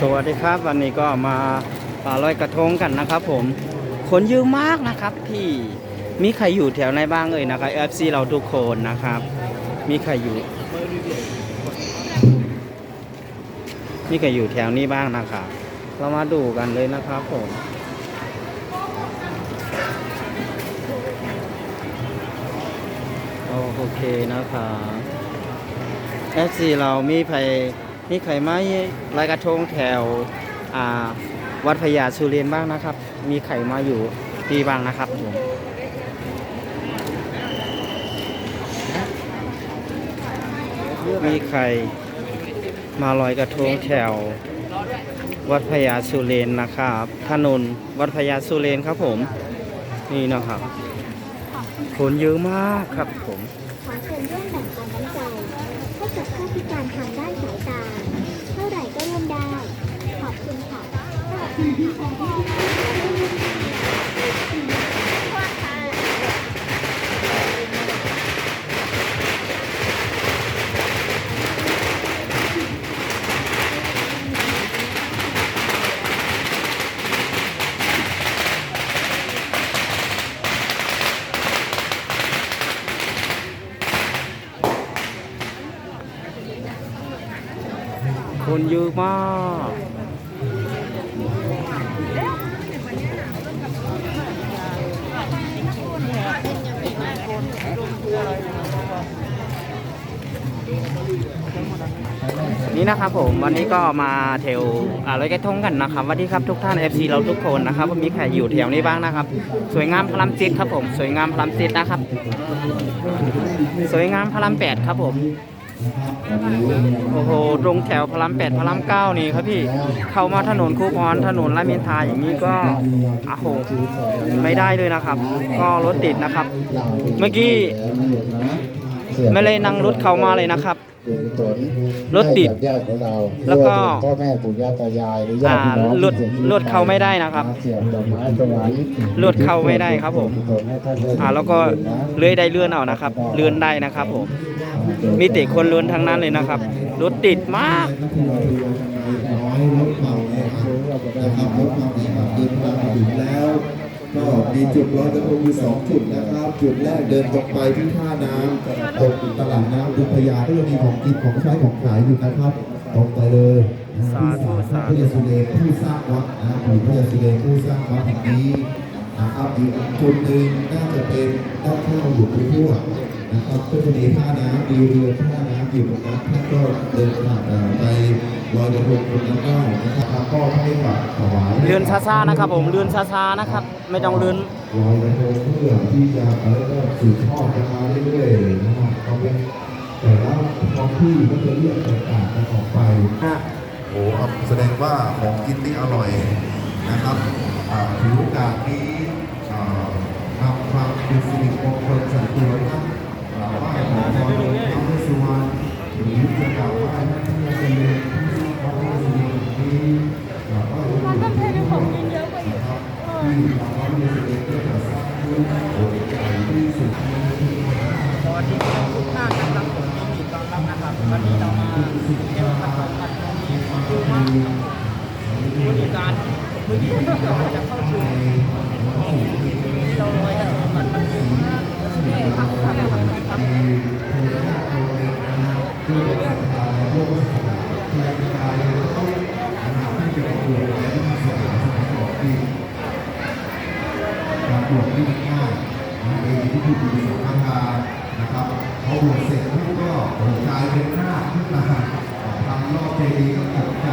สวัสดีครับ วันนี้ก็มาปาลอยกระทงกันนะครับ ผมคนเยอะมากนะครับ พี่มีใครอยู่แถวไหนบ้างเอ่ยนะครับ FC เราทุกคนนะครับ มีใครอยู่ มีใครอยู่แถวนี้บ้างนะครับเรามาดูกันเลยนะครับผมโอเคนะครับ FC เรามีใคร มีใครไหมลอยกระทงแถววัดพญาสุเรียนบ้างนะครับ มีใครมาอยู่ที่บ้างนะครับผมมีใครมาลอยกระทงแถว วัดพญาสุเรนนะครับ ถนนวัดพญาสุเรนครับผม นี่นะครับคนเยอะมากครับผมขอเชิญร่วมแบ่งปันน้ำใจให้กับผู้พิการทางด้านสายตา คนเยอะมาก นี่นะครับผมวันนี้ก็มาเทวอะไรกระทงกันนะครับสวัสดีครับทุกท่าน FC เราทุกคนนะครับว่ามีใครอยู่แถวนี้บ้างนะครับ สวยงามพระรามเจ็ดครับผม สวยงามพระรามเจ็ดนะครับ สวยงามพระรามแปดครับผม โอ้โห ตรงแถวพระรามแปดพระรามเก้านี่ครับพี่ เข้ามาถนนคูคอนถนนรามอินทราอย่างนี้ก็โอ้โหไม่ได้เลยนะครับ ก็รถติดนะครับ เมื่อกี้ไม่เลยนั่งรถเข้ามาเลยนะครับรถติดญาติของเราแล้วก็พ่อแม่ปู่ย่าตายายหรือญาติพี่น้องอ่ารถรถเข้าไม่ได้นะครับเสียงดอกไม้ถวายรถเข้าไม่ได้ครับผมให้ท่านได้อ่าแล้วก็เลื่อยได้เลื่อนเอานะครับ เลื่อนได้นะครับผม มีแต่คนเลื่อนทั้งนั้นเลยนะครับ รถติดมากนะครับรถความแรงเดินทางมาถึงแล้วก็มีจุดลอยกระทงอยู่สองจุดนะครับ จุดแรกเดินตรงไปที่ท่าน้ำตรงตลาดน้ำดุพยาก็จะมีของกินของใช้ของขายอยู่นะครับ ตรงไปเลยนะสาธุสาธุพระยาสุเรนผู้สร้างวัดนะครับหรือพระยาสุเรนผู้สร้างวัดแห่งนี้ นะครับอีกจุดหนึ่งน่าจะเป็นด้านข้างหลวงปู่ทวดนะครับก็จะมีท่าน้ำมีเรือท่าน้ำอยู่ตรงนั้นท่านก็เดินทางเอ่อไปลอยกระทงตรงนั้นได้นะครับก็ให้ฝากถวายเลื่อนช้าๆนะครับ ผมเลื่อนช้าๆนะครับ ไม่ต้องเลื่อนลอยกระทงเพื่อที่จะเออก็สืบทอดกันมาเรื่อยๆนะครับเขาเป็นแต่ละท้องที่ก็จะเรียกแตกต่างกันออกไปโอ้ครับแสดงว่าของกินนี่อร่อย นะครับถือโอกาสนี้อ่านำความเป็นสิริมงคลส่วนตัวท่านกราบไหว้ขอพรองค์พระเวสสุวรรณหรือจะกราบไหว้ท่านพระเสด็จที่พระเวสสุวรรณนี้กราบไหว้องค์มันต้องเพลงของกินเยอะกว่าอีกนะครับที่พระเวสสุวรรณก็จะสร้างด้วยโอกใหญ่ที่สุดสวัสดีครับทุกท่านนะครับผมยินดีต้อนรับนะครับวันนี้เรามาเที่ยวพักผ่อนพักผ่อนที่ดูมากครับผมบริการเมื่อกี้เราจะเข้าสู่ที่เราลอยกระทงกันมันดูมากนี่ครับรับครับการ บวชนี่ง่ายนะเป็นที่ที่ดีสองทางนะครับพอบวชเสร็จแล้วก็กลายเป็นหน้าขึ้นมาทำรอบเจดีย์ก็ตกใจ